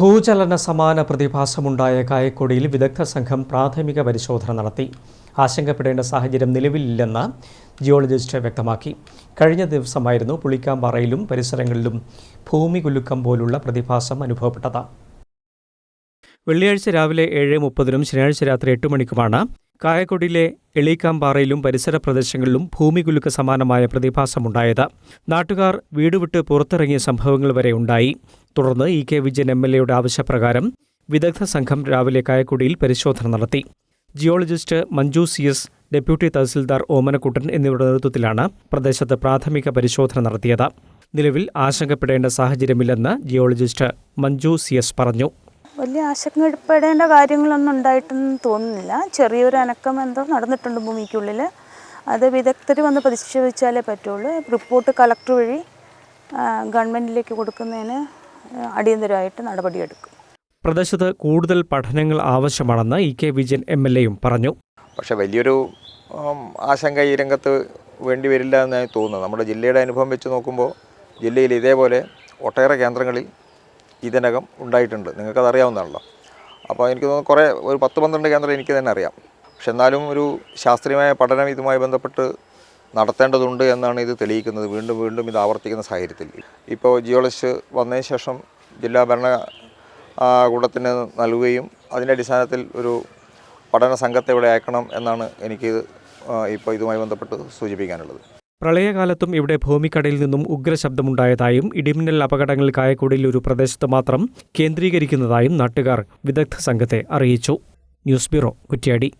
ഭൂചലന സമാന പ്രതിഭാസമുണ്ടായ കായക്കൊടിയിൽ വിദഗ്ധ സംഘം പ്രാഥമിക പരിശോധന നടത്തി. ആശങ്കപ്പെടേണ്ട സാഹചര്യം നിലവിലില്ലെന്ന് ജിയോളജിസ്റ്റ് വ്യക്തമാക്കി. കഴിഞ്ഞ ദിവസമായിരുന്നു പുളിക്കാമ്പാറയിലും പരിസരങ്ങളിലും ഭൂമി കുലുക്കം പോലുള്ള പ്രതിഭാസം അനുഭവപ്പെട്ടത്. വെള്ളിയാഴ്ച രാവിലെ ഏഴ് മുപ്പതിനും ശനിയാഴ്ച രാത്രി എട്ട് മണിക്കുമാണ് കായക്കൊടിയിലെ എളീക്കാമ്പാറയിലും പരിസര പ്രദേശങ്ങളിലും ഭൂമികുലുക്ക സമാനമായ പ്രതിഭാസമുണ്ടായത്. നാട്ടുകാർ വീട് വിട്ട് പുറത്തിറങ്ങിയ സംഭവങ്ങൾ വരെ ഉണ്ടായി. തുടർന്ന് E K Vijayan M L എയുടെ ആവശ്യപ്രകാരം വിദഗ്ധ സംഘം രാവിലെ കായക്കുടിയിൽ പരിശോധന നടത്തി. Geologist Manju C S deputy tahsildar Omanakuttan എന്നിവരുടെ നേതൃത്വത്തിലാണ് പ്രദേശത്ത് പ്രാഥമിക പരിശോധന നടത്തിയത്. നിലവിൽ ആശങ്കപ്പെടേണ്ട സാഹചര്യമില്ലെന്ന് ജിയോളജിസ്റ്റ് മഞ്ജു സി എസ് പറഞ്ഞു. വലിയ ആശങ്കപ്പെടേണ്ട കാര്യങ്ങളൊന്നും ഉണ്ടായിട്ടൊന്നും തോന്നുന്നില്ല. ചെറിയൊരു അനക്കം എന്തോ നടന്നിട്ടുണ്ട് ഭൂമിക്കുള്ളിൽ അത് വിദഗ്ധർ വന്ന് പരിശോധിച്ചാലേ പറ്റുള്ളൂ. റിപ്പോർട്ട് കളക്ടർ വഴി ഗവൺമെന്റിലേക്ക് കൊടുക്കുന്നതിന് അടിയന്തരമായിട്ട് നടപടിയെടുക്കും. പ്രദേശത്ത് കൂടുതൽ പഠനങ്ങൾ ആവശ്യമാണെന്ന് E K Vijayan M L എയും പറഞ്ഞു. പക്ഷേ വലിയൊരു ആശങ്ക ഈ രംഗത്ത് വേണ്ടി വരില്ല എന്നാണ് തോന്നുന്നത് നമ്മുടെ ജില്ലയുടെ അനുഭവം വെച്ച് നോക്കുമ്പോൾ ജില്ലയിൽ ഇതേപോലെ ഒട്ടേറെ കേന്ദ്രങ്ങളിൽ ഇതിനകം ഉണ്ടായിട്ടുണ്ട്. നിങ്ങൾക്കത് അറിയാവുന്നതാണല്ലോ. അപ്പോൾ എനിക്ക് തോന്നുന്നു കുറേ ഒരു പത്ത് പന്ത്രണ്ട് കേന്ദ്രം എനിക്ക് തന്നെ അറിയാം. പക്ഷെ എന്നാലും ഒരു ശാസ്ത്രീയമായ പഠനം ഇതുമായി ബന്ധപ്പെട്ട് നടത്തേണ്ടതുണ്ട് എന്നാണ് ഇത് തെളിയിക്കുന്നത്. വീണ്ടും വീണ്ടും ഇത് ആവർത്തിക്കുന്ന സാഹചര്യത്തിൽ. ഇപ്പോൾ ജിയോളജിസ്റ്റ് വന്നതിന് ശേഷം ജില്ലാ ഭരണ കൂടത്തിന് നൽകുകയും അതിന്റെ അടിസ്ഥാനത്തിൽ ഒരു പഠന സംഘത്തെ ഇവിടെ അയക്കണം എന്നാണ് എനിക്ക് ഇപ്പോൾ ഇതുമായി ബന്ധപ്പെട്ട് സൂചിപ്പിക്കാനുള്ളത്. പ്രളയകാലത്തും ഇവിടെ ഭൂമിക്കടയിൽ നിന്നും ഉഗ്രശബ്ദമുണ്ടായതായും ഇടിമിന്നൽ അപകടങ്ങൾ കായക്കൂടിയിൽ ഒരു പ്രദേശത്ത് മാത്രം കേന്ദ്രീകരിക്കുന്നതായും നാട്ടുകാർ വിദഗ്ധ സംഘത്തെ അറിയിച്ചു. News bureau Kuttiady.